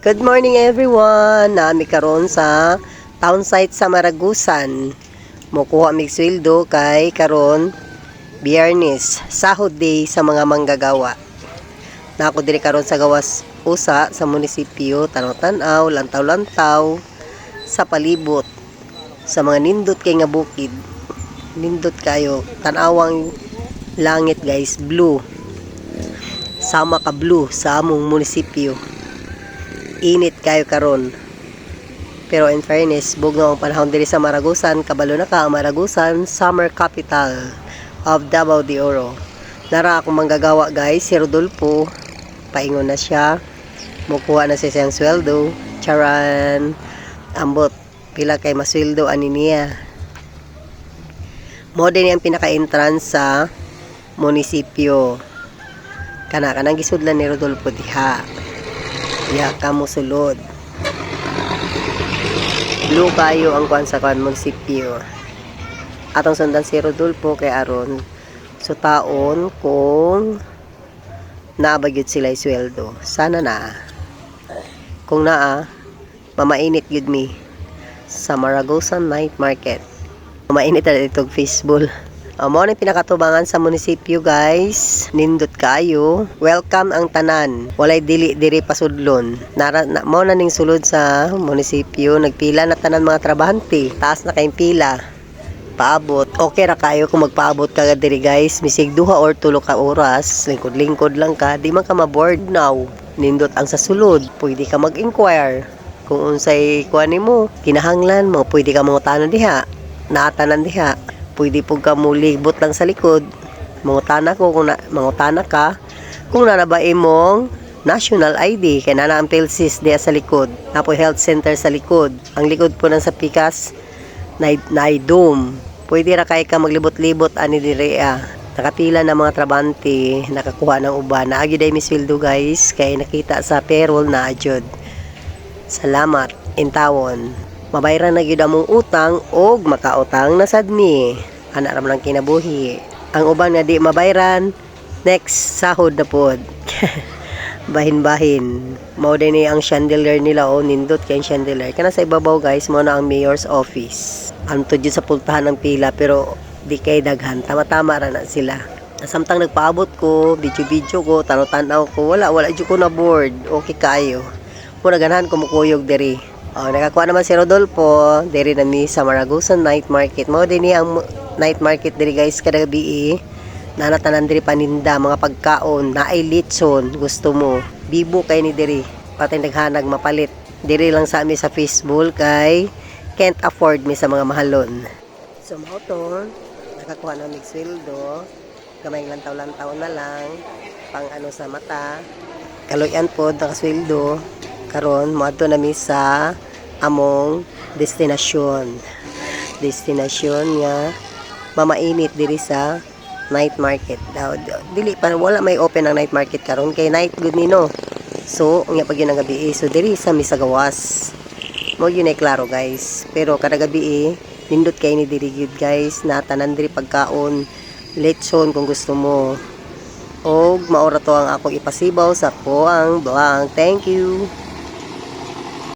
Good morning everyone! Nami karon sa town site sa Maragusan. Mukuha mig sweldo kay karon Biyernes, sahod day sa mga manggagawa. Na ako diri karon sa gawas usa sa munisipyo Tanaw-tanaw, lantaw-lantaw sa palibot sa mga nindot kay nga bukid. Nindot kayo, tanawang langit guys, blue. Sama ka blue sa among munisipyo init kayo karon. Pero in fairness, bug nga ang panahon diri sa Maragusan, kabalo na ka ang Maragusan, summer capital of Davao de Oro. Nara akong manggagawa guys, si Rodolfo, paingon na siya, mukuha na siya siyang sweldo, charan, ambot, pila kay masweldo ani niya. Mo din ang pinaka-entrance sa munisipyo. Kana kanang gisudlan ni Rodolfo diha. Ya, kamo sulod. Blue kayo ang kuan sa kuan munisipyo. Atong sundan si Rodolfo kay aron so taon kung naabagyod sila sweldo. Sana na. Kung naa, mamainit gyud mi sa Maragosan Night Market. Mamainit na itong fishbowl. Amo na pinakatubangan sa munisipyo guys. Nindot kayo. Welcome ang tanan. Walay dili diri pasudlon. Nara na, mo na ning sulod sa munisipyo. Nagpila na tanan mga trabahante. Taas na kayong pila. Paabot. Okay ra kayo kung magpaabot ka diri guys. Misig duha or tulo ka oras. Lingkod-lingkod lang ka. Di man ka ma-board now. Nindot ang sa sulod. Pwede ka mag-inquire. Kung unsay kuan mo, kinahanglan mo, pwede ka mangutana diha. Naatanan diha pwede po ka mulibot lang sa likod. Mangutana ko kung na, mangutana ka kung nanabae mong national ID kay nana ang PhilSys diya sa likod. Na po health center sa likod. Ang likod po ng sa Pikas na, na dome pwede ra kay ka maglibot-libot ani dire ah. nakapila na mga trabante nakakuha ng uban naagi day misweldo guys. Kay nakita sa payroll na adyod salamat intawon mabayran na gyud among utang og makautang na sadmi. Ana ra lang kinabuhi. Ang uban nga di mabayran next sahod na pod. Bahin-bahin. Mao din ni ang chandelier nila o nindot kay chandelier. Kana sa ibabaw guys mo na ang mayor's office. Anto jud sa pultahan ng pila pero di kay daghan. Tama-tama ra na sila. Samtang nagpaabot ko video-video ko tanaw-tanaw ko. Wala wala jud ko na board. Okay kayo mo ganahan ko mukuyog diri Oh, nakakuha naman si Rodolfo diri na mi sa Maragusan Night Market. Mao din ni ang night market diri guys kada gabi. Nanatanan diri paninda mga pagkaon na ay litson gusto mo. Bibo kay ni diri patay naghanag mapalit. Diri lang sa mi sa fishbowl kay can't afford mi sa mga mahalon. So mao to, nakakuha na mig sweldo. Gamay lang taw-lantaw na lang pang ano sa mata. Kaloyan pod nakasweldo karon moadto na mi sa among destinasyon. Destinasyon nga mamainit diri sa night market. Daw dili pa wala may open ang night market karon kay night good nino so unya pag yun ang gabi so diri sa mi sa gawas. Mo yun ay klaro guys. Pero kada gabi eh, nindot kay ni diri gyud guys na tanan diri pagkaon lechon kung gusto mo. Og maura to ang akong ipasibaw sa ko ang vlog thank you